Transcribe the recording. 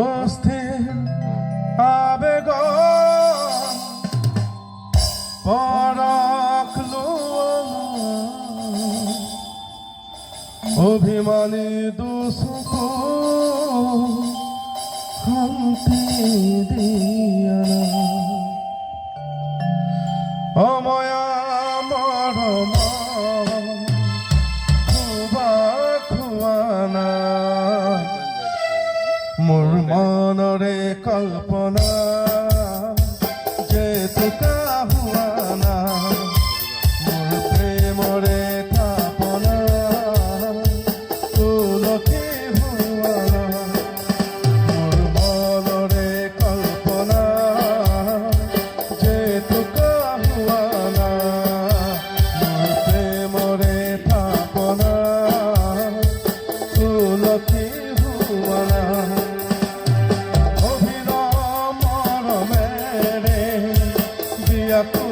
অস্থির আবেগ। পরাখলো অভিমানী দুসুখ শান্তি খুয়ানা। মোৰ মনৰে কল্পনা minha cruz.